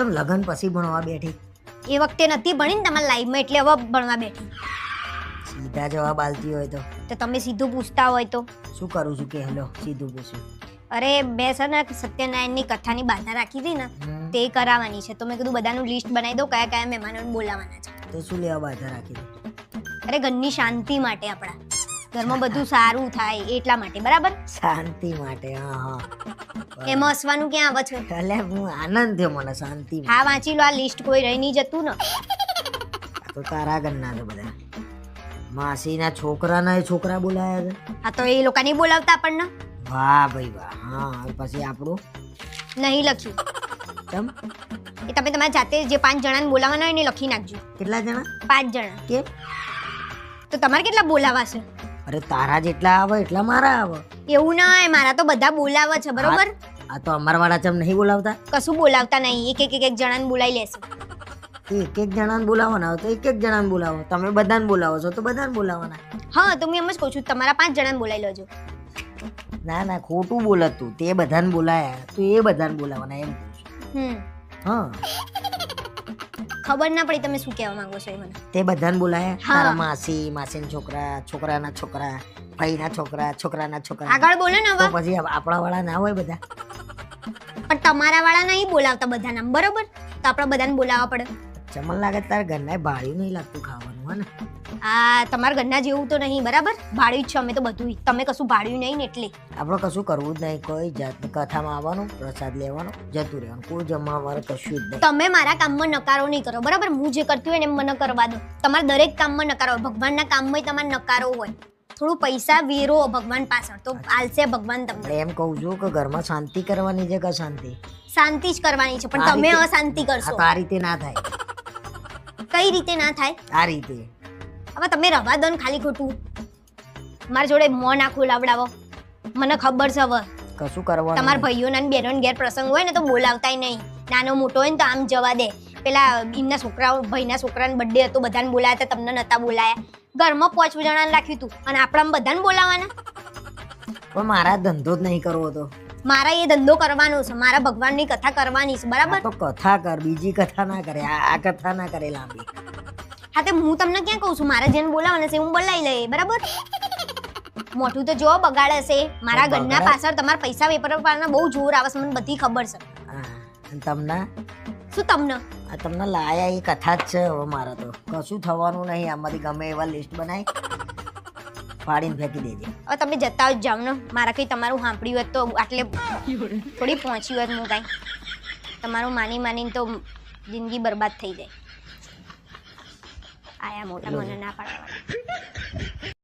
ચમ લગન પછી ભણવા બેઠી. એ વખતે નથી ભણીને તમારા લાઈફમાં એટલે હવે ભણવા બેઠી. સીધા જવાબ આલતી હોય તો. તો તમે સીધું પૂછતા હોય તો? શું કરું છું કે હેલો સીધું પૂછું. અરે બે છે ને સત્યનારાયણની કથાની બાધા રાખી હતી ને તે કરાવવાની છે. તો મેં કીધું બધાનું લિસ્ટ બનાવી દો કયા કયા મહેમાનોને બોલાવવાના છે. તો શું લેવા બાધા રાખી? અરે ઘરની શાંતિ માટે આપણા. ઘરમાં બધું સારું થાય એટલા માટે બરાબર? શાંતિ માટે હા હા. એમાં હસવાનું ક્યાં આવે છે? એટલે હું આનંદ થયો મને શાંતિ હા વાંચી લો આ લિસ્ટ કોઈ રહી નહીં જતું ને. તો તારા ગન્ના છે બધા. માસીના છોકરાના એ છોકરા બોલાયા છે. હા તો એ લોકો નહીં બોલાવતા આપણને? વાહ ભાઈ વાહ હા પછી આપણું? નહીં લખ્યું. કેમ? એ તમે તમારા જાતે જે પાંચ જણાને બોલાવવાના હોય ને લખી નાખજો. કેટલા જણા? પાંચ જણા. કેમ? તો તમારે કેટલા બોલાવા છે અરે તારા જેટલા આવે એટલા મારા આવે. એવું ના હોય મારા તો બધા બોલાવે છે બરોબર? આ તો અમારા વાળા ચમ નહીં બોલાવતા? કશું બોલાવતા નહીં એક એક એક એક જણાને બોલાવી લેશે. એક એક જણાને બોલાવવાના તો એક એક જણાને બોલાવો. તમે બધાને બોલાવો છો તો બધાને બોલાવવાના. હા તો હું એમ જ કહું છું તમારા પાંચ જણાને બોલાવી લેજો. ના ના ખોટું બોલત તું. તે બધાને બોલાયા. તું એ બધાને બોલાવવાના એમ. હમ. હા. ખબર ના પડી તમે શું કહેવા માંગો છો એ મને. તે બધાને બોલાયા. હા. તારા માસી માસીના છોકરા છોકરાના છોકરા ભાઈના છોકરા છોકરાના છોકરા. આગળ બોલો ને તો હવે પછી આપણા વાળા ના હોય બધા. પણ તમારા વાળા નહીં બોલાવતા બધાના બરોબર? તો આપણે બધાને બોલાવવા પડે. ચમન લાગે તારા ઘરના ભાડ્યું નહીં લાગતું ખાવાનું હે ને? આ તમારા ઘરના જેવું તો નહીં બરાબર? ભાડ્યું જ છે અમે તો બધું તમે કશું ભાડ્યું નહીં ને એટલે. આપણે કશું કરવું જ નહીં કોઈ જાત કથામાં આવવાનું પ્રસાદ લેવાનો જતું રહેવાનું કોઈ જમવાનું કશું જ નહીં. તમે મારા કામમાં નકારો નહીં કરો બરાબર? હું જે કરતી હોય ને એમ મને કરવા દો. તમારે દરેક કામમાં નકારો હોય ભગવાનના કામમાં તમારે નકારો હોય. થોડું પૈસા વેરો ભગવાન પાછળ તો આલશે ભગવાન તમને. એમ કહું છું કે ઘરમાં શાંતિ કરવાની છે કે શાંતિ શાંતિ જ કરવાની છે પણ તમે અશાંતિ કરશો. આ રીતે ના થાય. કઈ રીતે ના થાય? આ રીતે. હવે તમે રવા દો ને ખાલી ખોટું. મારા જોડે મો ના ખોલાવડાવો મને ખબર છે હવે. કશું કરવાનું તમારા. ભાઈઓના ને બહેનોના ઘેર પ્રસંગ હોય ને તો બોલાવતાય નહીં. નાનો મોટો હોય ને તો આમ જવા દે. પેલા એમના છોકરાઓ ભાઈના છોકરાને બર્થડે હતો બધાને બોલાયા હતા તમને નતા બોલાયા. ઘરમાં પાંચ જણાને રાખ્યું હતું. અને આપણામાં બધાને બોલાવાના? પણ મારા ધંધો જ નહીં કરવો તો. મારા એ ધંધો કરવાનો છે. મારા ભગવાનની કથા કરવાની છે. બરાબર? તો કથા કર બીજી કથા ના કરે. આ કથા ના કરે લાંબી. હા તે હું તમને ક્યાં કહું છું? મારા જેને બોલાવાના છે હું બોલાવી લઈએ. બરાબર? મોટું તો જો બગાડે છે. મારા ઘરના પાછળ તમારા પૈસા વેપારના બહુ જોર આવે છે. મને બધી ખબર છે. તમને? શું તમને? આ તમને લાયા એ કથા જ છે હવે મારા તો. કશું થવાનું નહીં. આમાંથી ગમે એવા લિસ્ટ બનાવી ફાડીને ફેંકી દેજે. હવે તમે જતા જ જાઓ ને. મારા કંઈ તમારું સાંભળ્યું હોત તો આટલે થોડી પહોંચી હોત હું કાંઈ. તમારું માની માનીને તો જિંદગી બરબાદ થઈ જાય. આયા મોટા મને ના પાડવા.